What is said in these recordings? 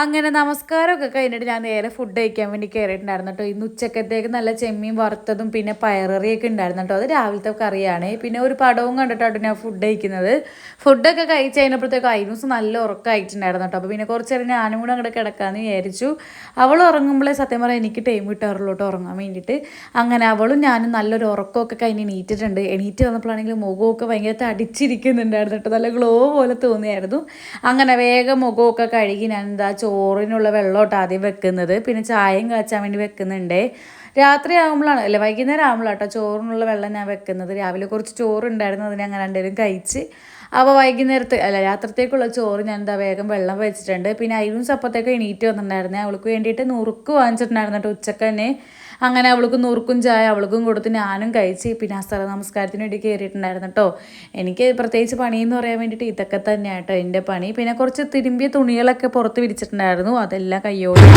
അങ്ങനെ നമസ്കാരമൊക്കെ കഴിഞ്ഞിട്ട് ഞാൻ നേരെ ഫുഡ് കഴിക്കാൻ വേണ്ടി കയറിയിട്ടുണ്ടായിരുന്നു കേട്ടോ ഇന്ന് ഉച്ചക്കത്തേക്ക് നല്ല ചെമ്മീൻ വറുത്തതും പിന്നെ പയററിയൊക്കെ ഉണ്ടായിരുന്നു കേട്ടോ അത് രാവിലത്തെ കറിയാണ്. പിന്നെ ഒരു പടവും കണ്ടിട്ടാട്ടോ ഞാൻ ഫുഡ് കഴിക്കുന്നത്. ഫുഡൊക്കെ കഴിച്ച് കഴിഞ്ഞപ്പോഴത്തേക്ക് ഐനൂസ് നല്ല ഉറക്കമായിട്ടുണ്ടായിരുന്നു കേട്ടോ അപ്പോൾ പിന്നെ കുറച്ച് നേരം ഞാനും കൂടെ അങ്ങോട്ട് കിടക്കാമെന്ന് വിചാരിച്ചു. അവൾ ഉറങ്ങുമ്പോഴേ സത്യം പറയാം എനിക്ക് ടൈം കിട്ടാറുള്ളൂ കേട്ടോ ഉറങ്ങാൻ വേണ്ടിയിട്ട് അങ്ങനെ അവളും ഞാനും നല്ലൊരു ഉറക്കമൊക്കെ കഴിഞ്ഞ് എണീറ്റിട്ടുണ്ട്. എണീറ്റ് വന്നപ്പോഴാണെങ്കിൽ മുഖമൊക്കെ ഭയങ്കര തടിച്ചിരിക്കുന്നുണ്ടായിരുന്നു കേട്ടോ നല്ല ഗ്ലോ പോലെ തോന്നിയായിരുന്നു. അങ്ങനെ വേഗം മുഖമൊക്കെ കഴുകി ഞാൻ എന്താ ചോറിനുള്ള വെള്ളമോട്ട് ആദ്യം വെക്കുന്നത്. പിന്നെ ചായയും കാച്ചാൻ വേണ്ടി വെക്കുന്നുണ്ട്. രാത്രി ആകുമ്പോഴാണ് അല്ല വൈകുന്നേരം ആകുമ്പോഴാണ് കേട്ടോ ചോറിനുള്ള വെള്ളം ഞാൻ വെക്കുന്നത്. രാവിലെ കുറച്ച് ചോറുണ്ടായിരുന്നു അതിനെ അങ്ങനെ രണ്ടുപേരും കഴിച്ച്. അപ്പോൾ വൈകുന്നേരത്തെ അല്ല രാത്രിത്തേക്കുള്ള ചോറ് ഞാൻ എന്താ വേഗം വെള്ളം വെച്ചിട്ടുണ്ട്. പിന്നെ അയിലും സപ്പത്തേക്ക് എണീറ്റ് വന്നിട്ടുണ്ടായിരുന്നു. അവൾക്ക് വേണ്ടിയിട്ട് നുറുക്ക് വാങ്ങിച്ചിട്ടുണ്ടായിരുന്നു കേട്ടോ ഉച്ചയ്ക്ക് തന്നെ അങ്ങനെ അവൾക്ക് നുറുക്കും ചായ അവൾക്കും കൊടുത്ത് ഞാനും കഴിച്ച് പിന്നെ അസ്തറ നമസ്കാരത്തിന് വേണ്ടി കയറിയിട്ടുണ്ടായിരുന്നു കേട്ടോ എനിക്ക് പ്രത്യേകിച്ച് പണിയെന്ന് പറയാൻ വേണ്ടിയിട്ട് ഇതൊക്കെ തന്നെയാണ് കേട്ടോ എന്റെ പണി. പിന്നെ കുറച്ച് തിരുമ്പിയ തുണികളൊക്കെ പുറത്ത് വിരിച്ചിട്ടുണ്ടായിരുന്നു. അതെല്ലാം കയ്യോടെ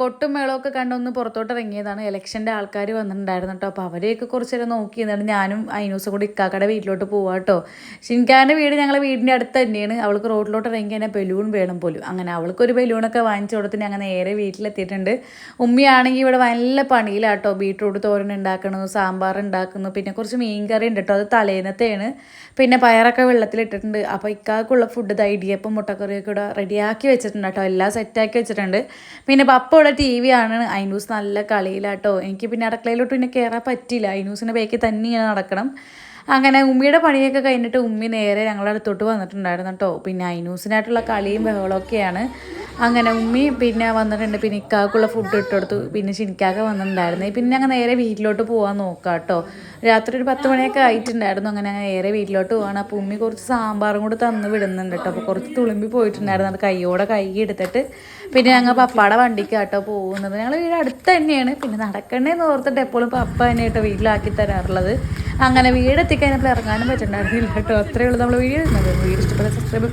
കൊട്ടും മേളമൊക്കെ കണ്ടൊന്ന് പുറത്തോട്ട് ഇറങ്ങിയതാണ്. ഇലക്ഷന്റെ ആൾക്കാർ വന്നിട്ടുണ്ടായിരുന്നു കേട്ടോ. അപ്പോൾ അവരെയൊക്കെ കുറച്ച് നേരം നോക്കി എന്നിട്ട് ഞാനും അയിനൂസും കൂടി ഇക്കാക്കയുടെ വീട്ടിലോട്ട് പോവാം കേട്ടോ. ഷിൻകാന്റെ വീട് ഞങ്ങളെ വീടിന്റെ അടുത്ത് തന്നെയാണ്. അവൾക്ക് റോഡിലോട്ട് ഇറങ്ങി എന്നെ ബലൂൺ വേണം പോലും. അങ്ങനെ അവൾക്കൊരു ബലൂണൊക്കെ വാങ്ങിച്ചു കൊടുത്ത് ഞങ്ങൾ നേരെ വീട്ടിലെത്തിയിട്ടുണ്ട്. ഉമ്മിയാണെങ്കിൽ ഇവിടെ നല്ല പണിയിലാട്ടോ ബീട്രൂട്ട് തോരൻ ഉണ്ടാക്കണു സാമ്പാർ ഉണ്ടാക്കുന്നു പിന്നെ കുറച്ച് മീൻ കറി ഉണ്ട് കേട്ടോ. അത് തലേന്നത്തെയാണ്. പിന്നെ പയറൊക്കെ വെള്ളത്തിലിട്ടിട്ടുണ്ട്. അപ്പോൾ ഇക്കാക്കുള്ള ഫുഡ് ഇത് ഇടിയപ്പം മുട്ടക്കറിയൊക്കെ ഇവിടെ റെഡിയാക്കി വെച്ചിട്ടുണ്ട് കേട്ടോ. എല്ലാം സെറ്റാക്കി വെച്ചിട്ടുണ്ട്. പിന്നെ പപ്പ ഇവിടെ ടി വി ആണ് ഐനൂസ് നല്ല കളിയിലാട്ടോ. എനിക്ക് പിന്നെ അടുക്കളയിലോട്ട് പിന്നെ കയറാൻ പറ്റില്ല ഐനൂസിന്റെ ബേക്കിൽ തന്നെ ഇങ്ങനെ നടക്കണം. അങ്ങനെ ഉമ്മിയുടെ പണിയൊക്കെ കഴിഞ്ഞിട്ട് ഉമ്മി നേരെ ഞങ്ങളുടെ അടുത്തോട്ട് വന്നിട്ടുണ്ടായിരുന്നു കേട്ടോ പിന്നെ ഐനൂസിനായിട്ടുള്ള കളിയും ബഹളമൊക്കെയാണ്. അങ്ങനെ ഉമ്മി പിന്നെ വന്നിട്ടുണ്ട്. പിന്നെ ഇക്കാക്കുള്ള ഫുഡ് ഇട്ടെടുത്തു പിന്നെ ശനിക്കാക്ക വന്നിട്ടുണ്ടായിരുന്നു. പിന്നെ ഞങ്ങൾ നേരെ വീട്ടിലോട്ട് പോകാൻ നോക്കാം കേട്ടോ രാത്രി ഒരു പത്ത് മണിയൊക്കെ ആയിട്ടുണ്ടായിരുന്നു. അങ്ങനെ നേരെ വീട്ടിലോട്ട് പോവാണ്. അപ്പോൾ ഉമ്മി കുറച്ച് സാമ്പാറും കൂടി തന്ന് വിടുന്നുണ്ട് കേട്ടോ അപ്പോൾ കുറച്ച് തുളുമ്പി പോയിട്ടുണ്ടായിരുന്നു. അത് കൈയോടെ കൈ എടുത്തിട്ട്. പിന്നെ ഞങ്ങൾ പപ്പയുടെ വണ്ടിക്ക് കേട്ടോ പോകുന്നത്. ഞങ്ങൾ വീട് അടുത്ത് തന്നെയാണ്. പിന്നെ നടക്കണ്ടേന്ന് ഓർത്തിട്ട് എപ്പോഴും പപ്പ തന്നെ കേട്ടോ വീട്ടിലാക്കി തരാറുള്ളത്. അങ്ങനെ വീടെത്തിക്കഴിഞ്ഞപ്പോൾ ഇറങ്ങാനും പറ്റുന്നുണ്ടായിരുന്നില്ല കേട്ടോ അത്രയേ ഉള്ളൂ നമ്മൾ വീട്. വീട് ഇഷ്ടപ്പെട്ട സബ്സ്ക്രൈബ്